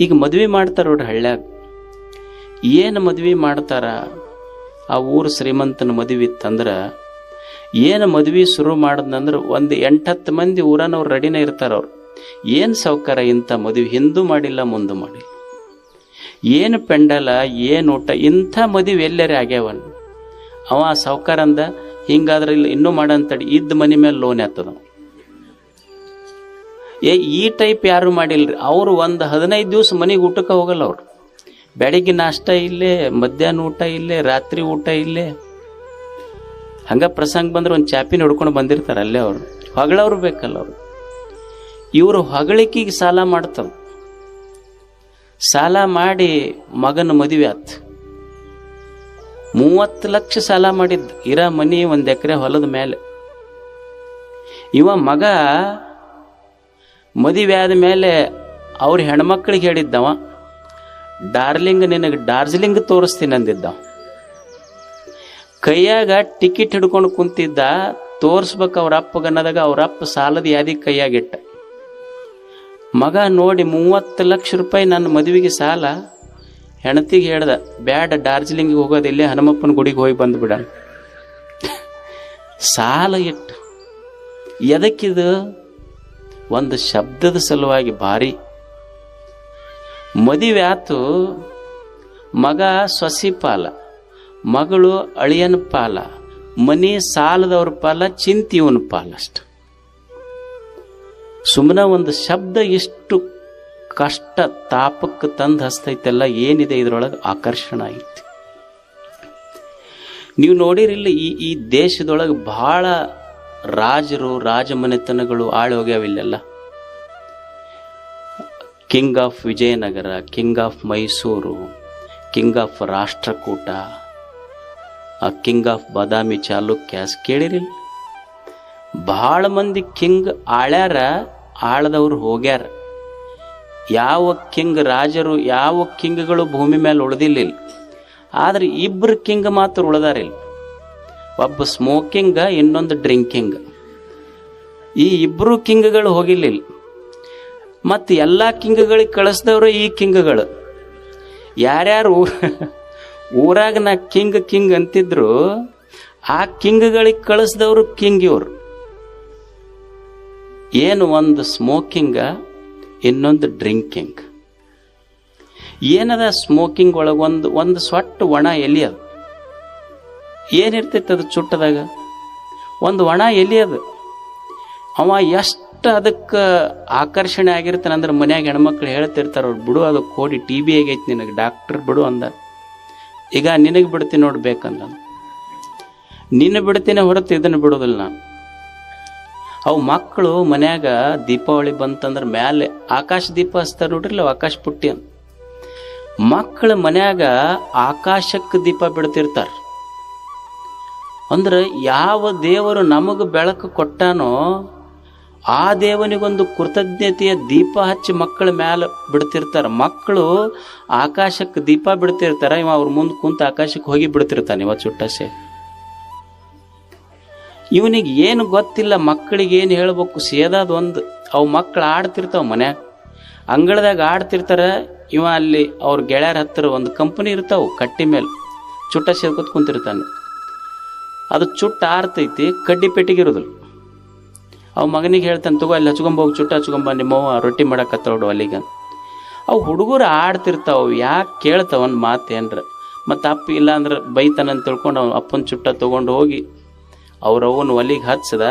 ಈಗ ಮದುವೆ ಮಾಡ್ತಾರ ನೋಡ್ರಿ ಹಳ್ಳ್ಯಾಗ. ಏನು ಮದುವೆ ಮಾಡ್ತಾರ? ಆ ಊರು ಶ್ರೀಮಂತನ ಮದುವೆ ಇತ್ತಂದ್ರೆ ಏನು ಮದುವೆ ಶುರು ಮಾಡಿದ್ನಂದ್ರೆ ಒಂದು ಎಂಟತ್ತು ಮಂದಿ ಊರನವ್ರು ರೆಡಿನೇ ಇರ್ತಾರೆ ಅವ್ರು. ಏನು ಸೌಕರ್ಯ ಇಂಥ ಮದುವೆ? ಹಿಂದೂ ಮಾಡಿಲ್ಲ, ಮುಂದೆ ಮಾಡಿಲ್ಲ. ಏನು ಪೆಂಡಲ, ಏನು ಊಟ? ಇಂಥ ಮದುವೆ ಎಲ್ಲರೇ ಆಗ್ಯಾವನ್? ಅವ ಸಾವ್ಕಾರ ಅಂದ, ಹಿಂಗಾದ್ರೆ ಇಲ್ಲಿ ಇನ್ನೂ ಮಾಡಂತಡಿ, ಇದ್ದ ಮನೆ ಮೇಲೆ ಲೋನ್ ಆಗ್ತದ ಏ, ಈ ಟೈಪ್ ಯಾರು ಮಾಡಿಲ್ರಿ? ಅವರು ಒಂದು ಹದಿನೈದು ದಿವಸ ಮನೆಗೆ ಊಟಕ್ಕೆ ಹೋಗಲ್ಲ ಅವ್ರು. ಬೆಳಿಗ್ಗೆ ನಾಷ್ಟ ಇಲ್ಲೇ, ಮಧ್ಯಾಹ್ನ ಊಟ ಇಲ್ಲೇ, ರಾತ್ರಿ ಊಟ ಇಲ್ಲೇ. ಹಂಗ ಪ್ರಸಂಗ ಬಂದ್ರೆ ಒಂದು ಚಾಪಿನ ಹಿಡ್ಕೊಂಡು ಬಂದಿರ್ತಾರೆ ಅಲ್ಲೇ ಅವರು. ಹೊಗಳವ್ರು ಬೇಕಲ್ಲ ಅವರು. ಇವರು ಹೊಗಳಿಕೆಗೆ ಸಾಲ ಮಾಡ್ತಾರೆ. ಸಾಲ ಮಾಡಿ ಮಗನ ಮದುವೆ ಆತು. ಮೂವತ್ತು ಲಕ್ಷ ಸಾಲ ಮಾಡಿದ್ದು. ಇರ ಮನಿ ಒಂದು ಎಕರೆ ಹೊಲದ ಮೇಲೆ ಇವ ಮಗ ಮದುವೆ ಆದ ಮೇಲೆ ಅವ್ರ ಹೆಣ್ಮಕ್ಳಿಗೆ ಹೇಳಿದ್ದವ, ಡಾರ್ಲಿಂಗ್ ನಿನಗೆ ಡಾರ್ಜಿಲಿಂಗ್ ತೋರಿಸ್ತೀನಿ ಅಂದಿದ್ದ. ಕೈಯಾಗ ಟಿಕೆಟ್ ಹಿಡ್ಕೊಂಡು ಕುಂತಿದ್ದ, ತೋರಿಸ್ಬೇಕು ಅವ್ರ ಅಪ್ಪಗನ್ನದಾಗ ಅವ್ರ ಅಪ್ಪ ಸಾಲದ ಯಾದಿ ಕೈಯಾಗಿಟ್ಟ. ಮಗ ನೋಡಿ ಮೂವತ್ತು ಲಕ್ಷ ರೂಪಾಯಿ ನನ್ನ ಮದುವೆಗೆ ಸಾಲ ಹೆಣತಿಗೆ ಹೇಳ್ದ, ಬ್ಯಾಡ, ಡಾರ್ಜಿಲಿಂಗಿಗೆ ಹೋಗೋದು ಇಲ್ಲೇ ಹನುಮಪ್ಪನ ಗುಡಿಗೆ ಹೋಗಿ ಬಂದುಬಿಡ ಸಾಲ ಇಟ್ಟು. ಎದಕ್ಕಿದು ಒಂದು ಶಬ್ದದ ಸಲುವಾಗಿ ಭಾರಿ. ಮದುವೆ ಆತು, ಮಗ ಸೊಸಿ ಪಾಲ, ಮಗಳು ಅಳಿಯನ ಪಾಲ, ಮನಿ ಸಾಲದವ್ರ ಪಾಲ, ಚಿಂತಿಯವನ ಪಾಲ ಅಷ್ಟ. ಸುಮ್ಮನೆ ಒಂದು ಶಬ್ದ ಎಷ್ಟು ಕಷ್ಟ ತಾಪಕ್ಕೆ ತಂದು ಹಸ್ತೈತೆಲ್ಲ, ಏನಿದೆ ಇದ್ರೊಳಗೆ ಆಕರ್ಷಣ ಐತಿ. ನೀವು ನೋಡಿರಿಲ್ಲ, ಈ ಈ ದೇಶದೊಳಗೆ ಬಹಳ ರಾಜರು ರಾಜಮನೆತನಗಳು ಆಳಿ ಹೋಗ್ಯಾವಿಲ್ಲೆಲ್ಲ king of Vijayanagara king of Mysuru king of Rashtrakuta, ಆ ಕಿಂಗ್ ಆಫ್ ಬಾದಾಮಿ ಚಾಲುಕ್ಯಾಸ್ ಕೇಳಿರಿಲ್ಲ ಭಾಳ ಮಂದಿ ಕಿಂಗ್ ಆಳ್ಯಾರ, ಆಳದವ್ರು ಹೋಗ್ಯಾರ. ಯಾವ ಕಿಂಗ್ ರಾಜರು, ಯಾವ ಕಿಂಗ್ಗಳು ಭೂಮಿ ಮೇಲೆ ಉಳ್ದಿಲ್ಲ. ಆದ್ರೆ ಇಬ್ಬರು ಕಿಂಗ್ ಮಾತ್ರ ಉಳ್ದಾರಿಲ್ಲ. ಒಬ್ಬ ಸ್ಮೋಕಿಂಗ್ ಇನ್ನೊಂದು ಡ್ರಿಂಕಿಂಗ್ ಈ ಇಬ್ಬರು ಕಿಂಗ್ಗಳು ಹೋಗಿಲ್ಲ ಮತ್ತು ಎಲ್ಲ ಕಿಂಗ್ಗಳಿಗೆ ಕಳಿಸ್ದವ್ರು ಈ ಕಿಂಗ್ಗಳು. ಯಾರ್ಯಾರು ಊರಾಗ ನಾ ಕಿಂಗ್ ಕಿಂಗ್ ಅಂತಿದ್ರು, ಆ ಕಿಂಗ್ಗಳಿಗೆ ಕಳಿಸ್ದವ್ರು ಕಿಂಗ್ ಇವ್ರು. ಏನು ಒಂದು ಸ್ಮೋಕಿಂಗ, ಇನ್ನೊಂದು ಡ್ರಿಂಕಿಂಗ್. ಏನದ ಸ್ಮೋಕಿಂಗ್ ಒಳಗೆ ಒಂದು ಒಂದು ಸೊಟ್ಟು ಒಣ ಎಲಿ ಅದು. ಏನಿರ್ತೈತೆ ಅದು ಚುಟ್ಟದಾಗ? ಒಂದು ಒಣ ಎಲಿ ಅದು. ಅವ ಎಷ್ಟು ಅದಕ್ಕೆ ಆಕರ್ಷಣೆ ಆಗಿರ್ತಾನೆ ಅಂದ್ರೆ ಮನ್ಯಾಗ ಹೆಣ್ಮಕ್ಳು ಹೇಳ್ತಿರ್ತಾರೆ, ಅವ್ರು ಬಿಡು, ಅದು ಕೋಡಿ ಟಿ ಬಿ ಆಗೈತಿ ನಿನಗೆ ಡಾಕ್ಟರ್ ಬಿಡು ಅಂದ. ಈಗ ನಿನಗೆ ಬಿಡ್ತೀನಿ ನೋಡ್ಬೇಕಂದ ನಿನ್ನ ಬಿಡ್ತೀನಿ ಹೊರತು ಇದನ್ನು ಬಿಡೋದಿಲ್ಲ ನಾನು. ಅವು ಮಕ್ಕಳು ಮನ್ಯಾಗ ದೀಪಾವಳಿ ಬಂತಂದ್ರೆ ಮ್ಯಾಲೆ ಆಕಾಶ ದೀಪ ಹಚ್ತಾರೆ ಅವು ಆಕಾಶ ಪುಟ್ಟಿ ಅಂತ ಮಕ್ಕಳ ಮನ್ಯಾಗ ಆಕಾಶಕ್ಕೆ ದೀಪ ಬಿಡ್ತಿರ್ತಾರೆ. ಅಂದ್ರೆ ಯಾವ ದೇವರು ನಮಗೆ ಬೆಳಕು ಕೊಟ್ಟಾನೋ ಆ ದೇವನಿಗೊಂದು ಕೃತಜ್ಞತೆಯ ದೀಪ ಹಚ್ಚಿ ಮಕ್ಕಳ ಮ್ಯಾಲ ಬಿಡ್ತಿರ್ತಾರೆ. ಮಕ್ಕಳು ಆಕಾಶಕ್ಕೆ ದೀಪ ಬಿಡ್ತಿರ್ತಾರೆ. ಇವ ಅವ್ರ ಮುಂದೆ ಕುಂತ ಆಕಾಶಕ್ಕೆ ಹೋಗಿ ಬಿಡ್ತಿರ್ತಾನೆ ಇವ ಚುಟ್ಟಸೆ ಇವನಿಗೆ ಏನು ಗೊತ್ತಿಲ್ಲ, ಮಕ್ಕಳಿಗೆ ಏನು ಹೇಳ್ಬೇಕು, ಸೇದಾದ ಒಂದು. ಅವು ಮಕ್ಕಳು ಆಡ್ತಿರ್ತಾವ ಮನ್ಯಾಗ. ಅಂಗಳದಾಗ ಆಡ್ತಿರ್ತಾರೆ, ಇವ ಅಲ್ಲಿ ಅವ್ರ ಗೆಳೆಯರ ಹತ್ತಿರ ಒಂದು ಕಂಪನಿ ಇರ್ತಾವು, ಕಟ್ಟಿ ಮೇಲೆ. ಚುಟ್ಟ ಸೇದ್ಕೊತ್ ಕುಂತಿರ್ತಾನೆ. ಅದು ಚುಟ್ಟ ಆರ್ತೈತಿ, ಕಡ್ಡಿ ಪೆಟ್ಟಿಗೆ ಇರೋದಿಲ್ಲ. ಅವ್ ಮಗನಿಗೆ ಹೇಳ್ತಾನೆ, ತಗೋ, ಅಲ್ಲಿ ಹಚ್ಕೊಂಬೋಗಿ ಚುಟ್ಟ ಹಚ್ಕೊಂಬ ನಿಮ್ಮವ್ವ ರೊಟ್ಟಿ ಮಾಡಕತ್ತೋಡು ಅಲ್ಲಿಗ. ಅವು ಹುಡುಗರು ಆಡ್ತಿರ್ತಾವ ಯಾಕೆ ಕೇಳ್ತಾವ ಒಂದು ಮಾತು ಏನ್ರ. ಮತ್ತು ಅಪ್ಪ ಇಲ್ಲ ಅಂದ್ರೆ ಬೈತಾನ ಅಂತ ತಿಳ್ಕೊಂಡು ಅವ್ನು ಅಪ್ಪನ ಚುಟ್ಟ ತೊಗೊಂಡು ಹೋಗಿ ಅವ್ರ ಅವನ ಒಲಿಗೆ ಹಚ್ಚದ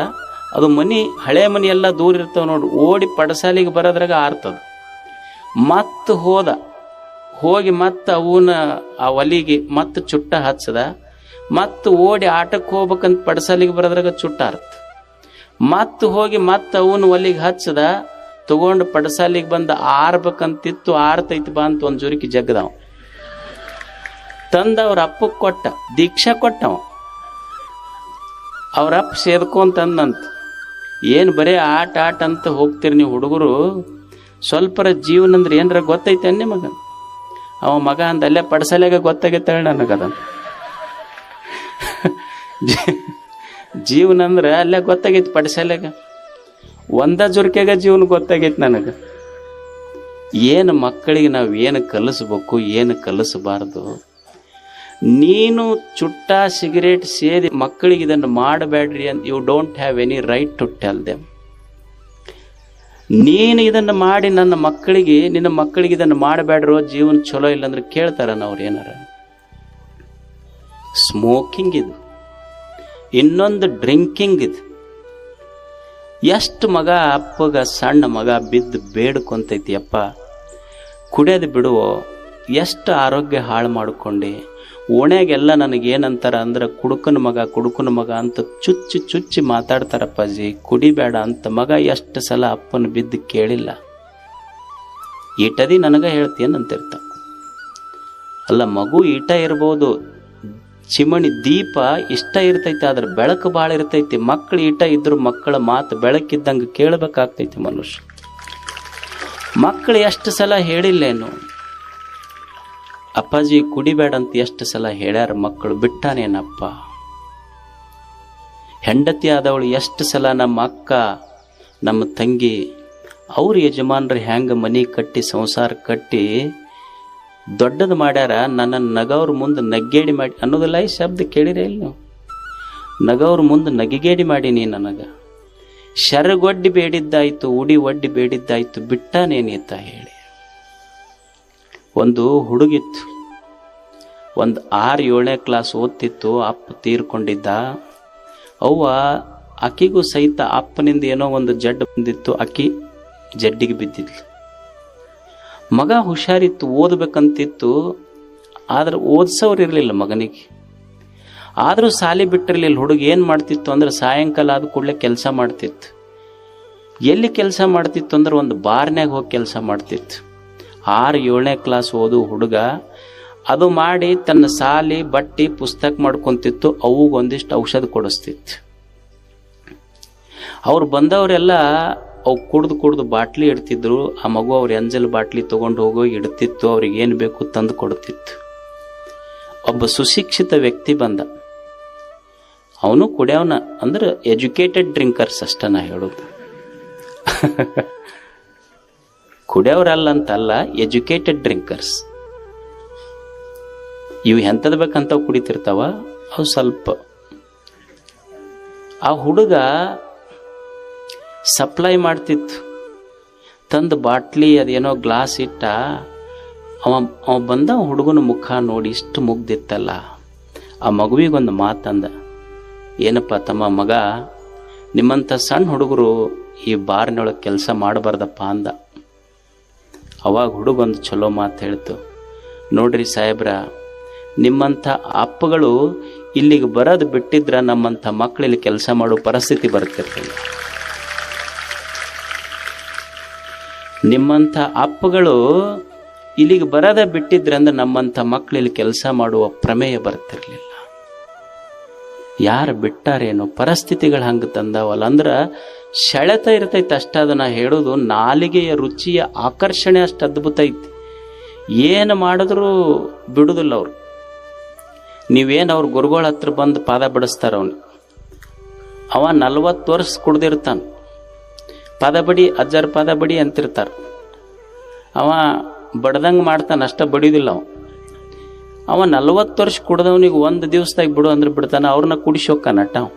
ಅದು ಮನಿ, ಹಳೆ ಮನಿ ಎಲ್ಲ ದೂರ ಇರ್ತಾವ ನೋಡಿ, ಓಡಿ ಪಡಸಾಲಿಗೆ ಬರೋದ್ರಾಗ ಆರ್ತದ. ಮತ್ತೆ ಹೋದ, ಹೋಗಿ ಮತ್ತೆ ಅವನ ಆ ಒಲಿಗೆ ಮತ್ತೆ ಚುಟ್ಟ ಹಚ್ಚದ ಮತ್ತೆ ಓಡಿ ಆಟಕ್ಕೆ ಹೋಗ್ಬೇಕಂತ ಪಡಸಾಲಿಗೆ ಬರೋದ್ರಾಗ ಚುಟ್ಟ ಆರ್ತ. ಮತ್ತೆ ಹೋಗಿ ಮತ್ತೆ ಅವನ ಒಲಿಗೆ ಹಚ್ಚದ, ತಗೊಂಡು ಪಡಸಾಲಿಗೆ ಬಂದ ಆರ್ಬೇಕಂತಿತ್ತು, ಆರ್ತೈತಿ ಬಾ ಅಂತ ಒಂದು ಜುರುಕಿ ಜಗ್ಗದವ. ತಂದ ಅವ್ರ ಅಪ್ಪ ಕೊಟ್ಟ, ದೀಕ್ಷಾ ಕೊಟ್ಟವ. ಅವ್ರ ಅಪ್ಪ ಸೇದ್ಕೊಂತಂದಂತ ಏನು ಬರೀ ಆಟ ಆಟ ಅಂತ ಹೋಗ್ತೀರಿ ನೀವು ಹುಡುಗರು, ಸ್ವಲ್ಪರ ಜೀವನ ಅಂದ್ರೆ ಏನರ ಗೊತ್ತೈತೆ ನಿಮಗ? ಅವ ಮಗ ಅಂದಲ್ಲೇ ಅಲ್ಲೇ ಪಡಸಲೆಗ ಗೊತ್ತಾಗೈತೆ ನನಗದ ಜೀವನ ಅಂದ್ರೆ ಅಲ್ಲೇ ಗೊತ್ತಾಗೈತಿ ಪಡಸಲೆಗ ಒಂದ ಜುರ್ಕೆಗ ಜೀವನ ಗೊತ್ತಾಗೈತಿ ನನಗೆ. ಏನು ಮಕ್ಕಳಿಗೆ ನಾವು ಏನು ಕಲಿಸ್ಬೇಕು, ಏನು ಕಲಿಸಬಾರ್ದು. ನೀನು ಚುಟ್ಟ ಸಿಗರೇಟ್ ಸೇದಿ ಮಕ್ಕಳಿಗೆ ಇದನ್ನು ಮಾಡಬೇಡ್ರಿ ಅಂತ you don't have any right to tell them ನೀನು ಇದನ್ನು ಮಾಡಿ ನನ್ನ ಮಕ್ಕಳಿಗೆ, ನಿನ್ನ ಮಕ್ಕಳಿಗೆ ಇದನ್ನು ಮಾಡಬೇಡ್ರೋ ಜೀವನ ಚಲೋ ಇಲ್ಲ ಅಂದ್ರೆ ಕೇಳ್ತಾರ ಅವ್ರು ಏನಾರ. ಸ್ಮೋಕಿಂಗ್ ಇದು. ಇನ್ನೊಂದು ಡ್ರಿಂಕಿಂಗ್ ಇದು. ಎಷ್ಟು ಮಗ ಅಪ್ಪಗ ಸಣ್ಣ ಮಗ ಬಿದ್ದು ಬೇಡ್ಕೊಂತೈತಿ ಅಪ್ಪ ಕುಡಿಯೋದು ಬಿಡುವೋ ಎಷ್ಟು ಆರೋಗ್ಯ ಹಾಳು ಮಾಡಿಕೊಂಡು. ಓಣ್ಯಾಗೆಲ್ಲ ನನಗೇನಂತಾರ ಅಂದ್ರೆ ಕುಡುಕನ ಮಗ ಕುಡುಕನ ಮಗ ಅಂತ ಚುಚ್ಚಿ ಚುಚ್ಚಿ ಮಾತಾಡ್ತಾರಪ್ಪಾಜಿ ಕುಡಿಬೇಡ ಅಂತ ಮಗ ಎಷ್ಟು ಸಲ ಅಪ್ಪನ ಬಿದ್ದು ಕೇಳಿಲ್ಲ. ಈಟದಿ ನನಗ ಹೇಳ್ತೀಯನಂತಿರ್ತ ಅಲ್ಲ ಮಗು ಈಟ ಇರ್ಬೋದು ಚಿಮಣಿ ದೀಪ ಇಷ್ಟ ಇರ್ತೈತಿ, ಆದ್ರೆ ಬೆಳಕು ಭಾಳ ಇರ್ತೈತಿ. ಮಕ್ಕಳು ಇಟ ಇದ್ರು ಮಕ್ಕಳ ಮಾತು ಬೆಳಕಿದ್ದಂಗೆ ಕೇಳಬೇಕಾಗ್ತೈತಿ ಮನುಷ್ಯ. ಮಕ್ಕಳು ಎಷ್ಟು ಸಲ ಹೇಳಿಲ್ಲೇನು? ಅಪ್ಪಾಜಿ ಕುಡಿಬೇಡ ಅಂತ ಎಷ್ಟು ಸಲ ಹೇಳ್ಯಾರ ಮಕ್ಕಳು, ಬಿಟ್ಟಾನೇನಪ್ಪ? ಹೆಂಡತಿ ಆದವಳು ಎಷ್ಟು ಸಲ ನಮ್ಮ ಅಕ್ಕ, ನಮ್ಮ ತಂಗಿ, ಅವ್ರ ಯಜಮಾನ್ರು ಹೆಂಗೆ ಮನೆ ಕಟ್ಟಿ, ಸಂಸಾರ ಕಟ್ಟಿ ದೊಡ್ಡದು ಮಾಡ್ಯಾರ, ನನ್ನನ್ನು ನಗವ್ರ ಮುಂದೆ ನಗ್ಗೇಡಿ ಮಾಡಿ, ಅನ್ನೋದಿಲ್ಲ ಈ ಶಬ್ದ ಕೇಳಿರೇ ಇಲ್ಲ ನೀವು. ನಗವ್ರ ಮುಂದೆ ನಗಿಗೇಡಿ ಮಾಡೀನಿ ನನಗೆ. ಶರಗೊಡ್ಡಿ ಬೇಡಿದ್ದಾಯ್ತು, ಉಡಿ ಒಡ್ಡಿ ಬೇಡಿದ್ದಾಯ್ತು ಬಿಟ್ಟಾನೇನೀತ ಹೇಳಿ. ಒಂದು ಹುಡುಗಿತ್ತು, ಒಂದು ಆರು ಏಳನೇ ಕ್ಲಾಸ್ ಓದ್ತಿತ್ತು, ಅಪ್ಪ ತೀರ್ಕೊಂಡಿದ್ದ. ಅವ್ವ ಅಕ್ಕಿಗೂ ಸಹಿತ ಅಪ್ಪನಿಂದ ಏನೋ ಒಂದು ಜಡ್ಡು ಬಂದಿತ್ತು, ಅಕ್ಕಿ ಜಡ್ಡಿಗೆ ಬಿದ್ದಿದ್ಲು. ಮಗ ಹುಷಾರಿತ್ತು, ಓದಬೇಕಂತಿತ್ತು, ಆದ್ರೆ ಓದಿಸೋರು ಇರಲಿಲ್ಲ ಮಗನಿಗೆ. ಆದರೂ ಸಾಲಿ ಬಿಟ್ಟಿರಲಿಲ್ಲ, ಹುಡುಗ ಏನು ಮಾಡ್ತಿತ್ತು ಅಂದ್ರೆ ಸಾಯಂಕಾಲ ಆದ ಕೂಡಲೇ ಕೆಲಸ ಮಾಡ್ತಿತ್ತು. ಎಲ್ಲಿ ಕೆಲಸ ಮಾಡ್ತಿತ್ತು ಅಂದ್ರೆ ಒಂದು ಬಾರ್ನ್ಯಾಗ ಹೋಗಿ ಕೆಲಸ ಮಾಡ್ತಿತ್ತು. ಆರು, ಏಳನೇ ಕ್ಲಾಸ್ ಓದು ಹುಡುಗ, ಅದು ಮಾಡಿ ತನ್ನ ಸಾಲಿ, ಬಟ್ಟಿ, ಪುಸ್ತಕ ಮಾಡ್ಕೊಂತಿತ್ತು, ಅವುಗೊಂದಿಷ್ಟು ಔಷಧ ಕೊಡಿಸ್ತಿತ್ತು. ಅವ್ರು ಬಂದವರೆಲ್ಲ ಅವು ಕುಡ್ದು ಕುಡ್ದು ಬಾಟ್ಲಿ ಇಡ್ತಿದ್ರು, ಆ ಮಗು ಅವ್ರ ಎಂಜಲ್ ಬಾಟ್ಲಿ ತೊಗೊಂಡು ಹೋಗೋ ಇಡ್ತಿತ್ತು, ಅವ್ರಿಗೆ ಏನು ಬೇಕು ತಂದು ಕೊಡ್ತಿತ್ತು. ಒಬ್ಬ ಸುಶಿಕ್ಷಿತ ವ್ಯಕ್ತಿ ಬಂದ. ಅವನು ಕುಡಿಯವನ, ಅಂದ್ರೆ ಎಜುಕೇಟೆಡ್ ಡ್ರಿಂಕರ್ಸ್ ಅಷ್ಟೇ ನಾ ಹೇಳೋದು. ಕುಡಿಯೋರಲ್ಲ ಅಂತಲ್ಲ ಎಜುಕೇಟೆಡ್ ಡ್ರಿಂಕರ್ಸ್. ಇವು ಎಂಥದ್ದು ಬೇಕಂತ ಕುಡಿತಿರ್ತಾವ? ಅವು ಸ್ವಲ್ಪ. ಆ ಹುಡುಗ ಸಪ್ಲೈ ಮಾಡ್ತಿತ್ತು. ತಂದು ಬಾಟ್ಲಿ ಅದೇನೋ ಗ್ಲಾಸ್ ಇಟ್ಟ, ಅವ ಅವ ಬಂದ ಹುಡುಗನ ಮುಖ ನೋಡಿ ಇಷ್ಟು ಮುಗ್ದಿತ್ತಲ್ಲ. ಆ ಮಗುವಿಗೊಂದು ಮಾತಂದ, ಏನಪ್ಪ ತಮ್ಮ ಮಗ ನಿಮ್ಮಂಥ ಸಣ್ಣ ಹುಡುಗರು ಈ ಬಾರ್ನೊಳಗೆ ಕೆಲಸ ಮಾಡಬಾರ್ದಪ್ಪ ಅಂದ. ಅವಾಗ ಹುಡುಗೊಂದು ಚಲೋ ಮಾತು ಹೇಳ್ತು, ನೋಡ್ರಿ ಸಾಹೇಬ್ರ ನಿಮ್ಮಂಥ ಅಪ್ಪಗಳು ಇಲ್ಲಿಗೆ ಬರೋದು ಬಿಟ್ಟಿದ್ರೆ ನಮ್ಮಂಥ ಮಕ್ಕಳು ಇಲ್ಲಿ ಕೆಲಸ ಮಾಡೋ ಪರಿಸ್ಥಿತಿ ಬರ್ತಿರ್ತದೆ ನಿಮ್ಮಂಥ ಅಪ್ಪಗಳು ಇಲ್ಲಿಗೆ ಬರೋದ ಬಿಟ್ಟಿದ್ರಂದ್ರೆ ನಮ್ಮಂಥ ಮಕ್ಕಳು ಇಲ್ಲಿ ಕೆಲಸ ಮಾಡುವ ಪ್ರಮೇಯ ಬರ್ತಿರ್ಲಿಲ್ಲ. ಯಾರು ಬಿಟ್ಟಾರೇನು ಪರಿಸ್ಥಿತಿಗಳು ಹಂಗೆ ತಂದಾವಲ್ಲ ಅಂದ್ರೆ ಸೆಳೆತ ಇರ್ತೈತೆ ಅಷ್ಟ ಅದನ್ನು ಹೇಳೋದು, ನಾಲಿಗೆಯ ರುಚಿಯ ಆಕರ್ಷಣೆ ಅಷ್ಟು ಅದ್ಭುತ ಐತಿ. ಏನು ಮಾಡಿದ್ರೂ ಬಿಡುದಿಲ್ಲ ಅವರು. ನೀವೇನು ಅವ್ರ ಗುರುಗಳ ಹತ್ರ ಬಂದು ಪಾದ ಬಿಡಿಸ್ತಾರ ಅವನು. ಅವ ನಲ್ವತ್ತು ವರ್ಷ ಕುಡ್ದಿರ್ತಾನ. ಪದ ಬಡಿ ಅಜ್ಜರ ಪದ ಬಡಿ ಅಂತಿರ್ತಾರ. ಅವ ಬಡ್ದಂಗೆ ಮಾಡ್ತಾನೆ, ಅಷ್ಟ ಬಡಿಯೋದಿಲ್ಲ ಅವ. ಅವ ನಲ್ವತ್ತು ವರ್ಷ ಕುಡ್ದವನಿಗೆ ಒಂದು ದಿವಸದಾಗ ಬಿಡು ಅಂದ್ರೆ ಬಿಡ್ತಾನೆ ಅವ್ರನ್ನ ಕುಡಿಸಿ ನಟ್ಟ ಅವ.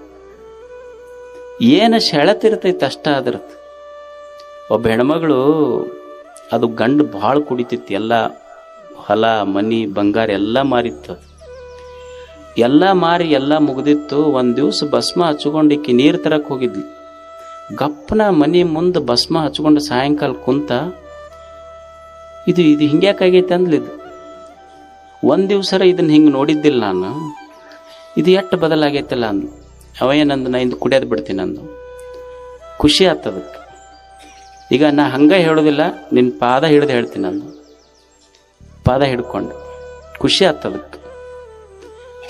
ಏನು ಸೆಳೆತಿರ್ತೈತೆ ಅಷ್ಟ ಅದ್ರದ್ದು ಒಬ್ಬ ಹೆಣ್ಮಗಳು, ಅದು ಗಂಡು ಭಾಳ ಕುಡಿತಿತ್ತು, ಎಲ್ಲ ಹೊಲ, ಮನಿ, ಬಂಗಾರ ಎಲ್ಲ ಮಾರಿತ್ತು. ಎಲ್ಲ ಮಾರಿ ಎಲ್ಲ ಮುಗ್ದಿತ್ತು, ಒಂದು ದಿವಸ ಭಸ್ಮ ಹಚ್ಕೊಂಡಿಕ್ಕಿ ನೀರು ತರಕ್ಕೆ ಹೋಗಿದ್ಲಿ. ಗಪ್ಪನ ಮನೆ ಮುಂದೆ ಭಸ್ಮ ಹಚ್ಕೊಂಡು ಸಾಯಂಕಾಲ ಕುಂತ, ಇದು ಇದು ಹಿಂಗ್ಯಾಕಾಗೈತೆ ಅಂದ್ಲಿದ್ದು ಒಂದು ದಿವ್ಸರ ಇದನ್ನ ಹಿಂಗೆ ನೋಡಿದ್ದಿಲ್ಲ ನಾನು. ಇದು ಎಷ್ಟು ಬದಲಾಗೈತಲ್ಲ ಅಂದು ಅವ ಏನಂದು ನಾ ಇಂದು ಕುಡಿಯೋದು ಬಿಡ್ತೀನಿ ಅಂದು ಖುಷಿ ಆಗ್ತದಕ್ಕೆ ಈಗ ನಾ ಹಂಗೆ ಹೇಳೋದಿಲ್ಲ ನಿನ್ನ ಪಾದ ಹಿಡಿದು ಹೇಳ್ತೀನಿ ಅಂದು ಪಾದ ಹಿಡ್ಕೊಂಡು. ಖುಷಿ ಆಗ್ತದಕ್ಕೆ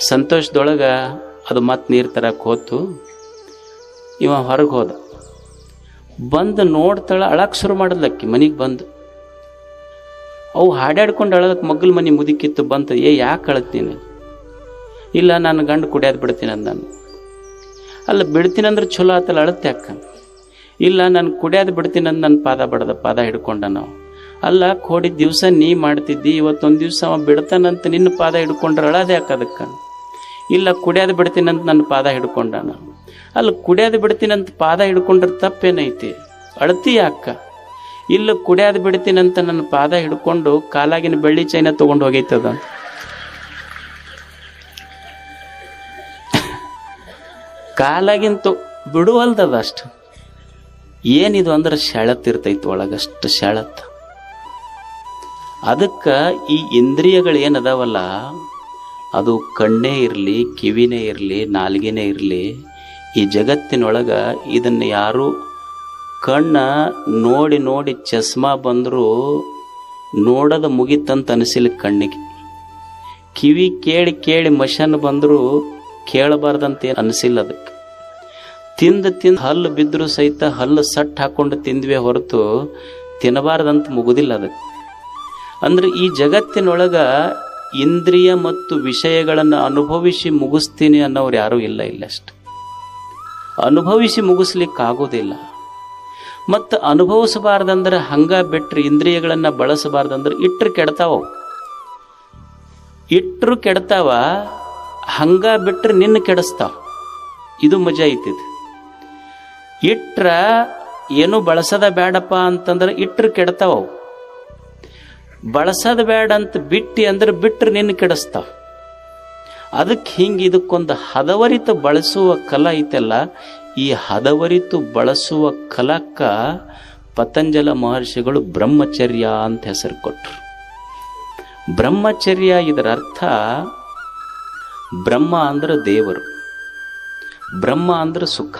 ಸಂತೋಷದೊಳಗೆ ಅದು ಮತ್ತೆ ನೀರು ತರಕ್ಕೆ ಹೋತು. ಇವ ಹೊರಗೆ ಹೋದ. ಬಂದು ನೋಡ್ತಾಳೆ ಅಳಕ್ಕೆ ಶುರು ಮಾಡಿದ್ಲಕ್ಕಿ ಮನೆಗೆ ಬಂದು. ಅವು ಹಾಡಾಡ್ಕೊಂಡು ಅಳದಕ್ಕೆ ಮಗ್ಗಲ ಮನೆ ಮುದುಕಿತ್ತು, ಬಂತು, ಏ, ಯಾಕೆ ಅಳತ್ತೀನಿ? ಇಲ್ಲ, ನಾನು ಗಂಡು ಕುಡಿಯೋದು ಬಿಡ್ತೀನಿ ಅಂದ ನಾನು ಅಲ್ಲ, ಬಿಡ್ತೀನಿ ಅಂದ್ರೆ ಚಲೋ ಆತಲ್ಲ, ಅಳತ್ತೆ ಅಕ್ಕ ಇಲ್ಲ, ನಾನು ಕುಡಿಯೋದು ಬಿಡ್ತೀನಿ ಅಂದ್ ನನ್ನ ಪಾದ ಬಡ್ದ, ಪಾದ ಹಿಡ್ಕೊಂಡ ನಾವು. ಅಲ್ಲ, ಕೋಡಿ ದಿವಸ ನೀ ಮಾಡ್ತಿದ್ದಿ, ಇವತ್ತೊಂದು ದಿವಸ ಅವ ಬಿಡ್ತಾನಂತ ನಿನ್ನ ಪಾದ ಹಿಡ್ಕೊಂಡ್ರೆ ಅಳದೆ ಯಾಕದಕ್ಕೆ ಇಲ್ಲ, ಕುಡಿಯೋದು ಬಿಡ್ತೀನಂತ ನನ್ನ ಪಾದ ಹಿಡ್ಕೊಂಡಾನ ಅಲ್ಲ ಕುಡಿಯೋದು ಬಿಡ್ತೀನಂತ ಪಾದ ಹಿಡ್ಕೊಂಡ್ರೆ ತಪ್ಪೇನೈತಿ? ಅಳತಿ ಅಕ್ಕ ಇಲ್ಲ ಕುಡಿಯೋದು ಬಿಡ್ತೀನಂತ ನನ್ನ ಪಾದ ಹಿಡ್ಕೊಂಡು ಕಾಲಾಗಿನ ಬೆಳ್ಳಿ ಚೈನ ತೊಗೊಂಡು ಹೋಗೈತದ ಕಾಲಾಗಿಂತು ಬಿಡುವಲ್ದದ ಅಷ್ಟು. ಏನಿದು ಅಂದ್ರೆ ಶಳತ್ ಇರ್ತೈತಿ ಒಳಗಷ್ಟು ಶಳತ್. ಅದಕ್ಕೆ ಈ ಇಂದ್ರಿಯಗಳು ಏನದಾವಲ್ಲ? ಅದು ಕಣ್ಣೇ ಇರಲಿ, ಕಿವಿನೇ ಇರಲಿ, ನಾಲ್ಗೆನೇ ಇರಲಿ. ಈ ಜಗತ್ತಿನೊಳಗೆ ಇದನ್ನು ಯಾರೂ ಕಣ್ಣ ನೋಡಿ ನೋಡಿ ಚಸ್ಮಾ ಬಂದರೂ ನೋಡದ ಮುಗಿತಂತ ಅನಿಸಿಲ್ಲ ಕಣ್ಣಿಗೆ. ಕಿವಿ ಕೇಳಿ ಕೇಳಿ ಮಷನ್ ಬಂದರೂ ಕೇಳಬಾರ್ದಂತ ಅನಿಸಿಲ್ಲ ಅದಕ್ಕೆ. ತಿಂದು ತಿಂದು ಹಲ್ಲು ಬಿದ್ದರೂ ಸಹಿತ ಹಲ್ಲು ಸಟ್ ಹಾಕ್ಕೊಂಡು ತಿಂದ್ವಿ ಹೊರತು ತಿನ್ನಬಾರ್ದಂತ ಮುಗುದಿಲ್ಲ ಅದಕ್ಕೆ. ಅಂದ್ರೆ ಈ ಜಗತ್ತಿನೊಳಗೆ ಇಂದ್ರಿಯ ಮತ್ತು ವಿಷಯಗಳನ್ನು ಅನುಭವಿಸಿ ಮುಗಿಸ್ತೀನಿ ಅನ್ನೋರು ಯಾರೂ ಇಲ್ಲ ಇಲ್ಲಷ್ಟು ಅನುಭವಿಸಿ ಮುಗಿಸ್ಲಿಕ್ಕಾಗೋದಿಲ್ಲ. ಮತ್ತು ಅನುಭವಿಸಬಾರ್ದಂದ್ರೆ ಹಂಗ ಬಿಟ್ಟರೆ ಇಂದ್ರಿಯಗಳನ್ನು ಬಳಸಬಾರ್ದಂದ್ರೆ ಇಟ್ಟರು ಕೆಡ್ತಾವ. ಇಟ್ಟರು ಕೆಡ್ತಾವ, ಹಂಗ ಬಿಟ್ಟರೆ ನಿನ್ನ ಕೆಡಿಸ್ತಾವ. ಇದು ಮಜಾ ಐತಿದು. ಇಟ್ರ ಏನು ಬಳಸದ ಬೇಡಪ್ಪ ಅಂತಂದ್ರೆ ಇಟ್ಟರು ಕೆಡ್ತಾವ ಬಳಸದ ಬೇಡ ಅಂತ ಬಿಟ್ಟಿ ಅಂದ್ರೆ ಬಿಟ್ಟರೆ ನಿನ್ನ ಕೆಡಿಸ್ತಾವ. ಅದಕ್ಕೆ ಹಿಂಗೆ ಇದಕ್ಕೊಂದು ಹದವರಿತ ಬಳಸುವ ಕಲ ಐತಲ್ಲ, ಈ ಹದವರಿತು ಬಳಸುವ ಕಲಕ್ಕ ಪತಂಜಲ ಮಹರ್ಷಿಗಳು ಬ್ರಹ್ಮಚರ್ಯ ಅಂತ ಹೆಸರು ಕೊಟ್ಟರು ಬ್ರಹ್ಮಚರ್ಯ ಇದರ ಅರ್ಥ ಬ್ರಹ್ಮ ಅಂದ್ರೆ ದೇವರು, ಬ್ರಹ್ಮ ಅಂದ್ರೆ ಸುಖ,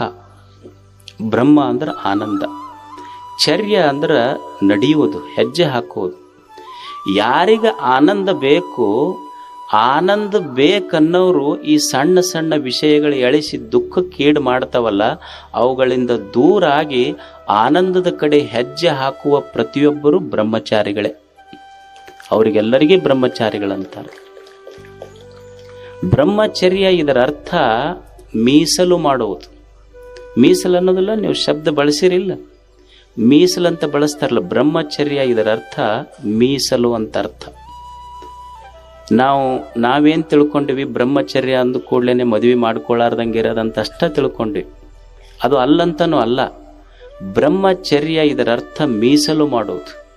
ಬ್ರಹ್ಮ ಅಂದ್ರೆ ಆನಂದ, ಚರ್ಯ ಅಂದ್ರೆ ನಡೆಯುವುದು, ಹೆಜ್ಜೆ ಹಾಕುವುದು. ಯಾರಿಗ ಆನಂದ ಬೇಕು ಆನಂದ ಬೇಕನ್ನೋರು ಈ ಸಣ್ಣ ಸಣ್ಣ ವಿಷಯಗಳು ಎಳಿಸಿ ದುಃಖಕ್ಕೀಡು ಮಾಡ್ತಾವಲ್ಲ, ಅವುಗಳಿಂದ ದೂರಾಗಿ ಆನಂದದ ಕಡೆ ಹೆಜ್ಜೆ ಹಾಕುವ ಪ್ರತಿಯೊಬ್ಬರು ಬ್ರಹ್ಮಚಾರಿಗಳೇ. ಅವರಿಗೆಲ್ಲರಿಗೆ ಬ್ರಹ್ಮಚಾರಿಗಳಂತಾರೆ. ಬ್ರಹ್ಮಚರ್ಯ ಇದರ ಅರ್ಥ ಮೀಸಲು ಮಾಡುವುದು. ಮೀಸಲು ಅನ್ನೋದಲ್ಲ, ನೀವು ಶಬ್ದ ಬಳಸಿರಿಲ್ಲ. ಅಂತ ಬಳಸ್ತಾರಲ್ಲ, ಬ್ರಹ್ಮಚರ್ಯ ಇದರ ಅರ್ಥ ಮೀಸಲು ಅಂತ ಅರ್ಥ. ನಾವು, ನಾವೇನು ತಿಳ್ಕೊಂಡಿವಿ ಬ್ರಹ್ಮಚರ್ಯ ಅಂದ ಕೂಡಲೇ ಮದುವೆ ಮಾಡ್ಕೊಳ್ಳಾರ್ದಂಗೆ ಇರೋದಂತ ಅಷ್ಟ ತಿಳ್ಕೊಂಡಿವಿ. ಅದು ಅಲ್ಲಂತನೂ ಅಲ್ಲ. ಬ್ರಹ್ಮಚರ್ಯ ಇದರ ಅರ್ಥ ಮೀಸಲು ಮಾಡುವುದು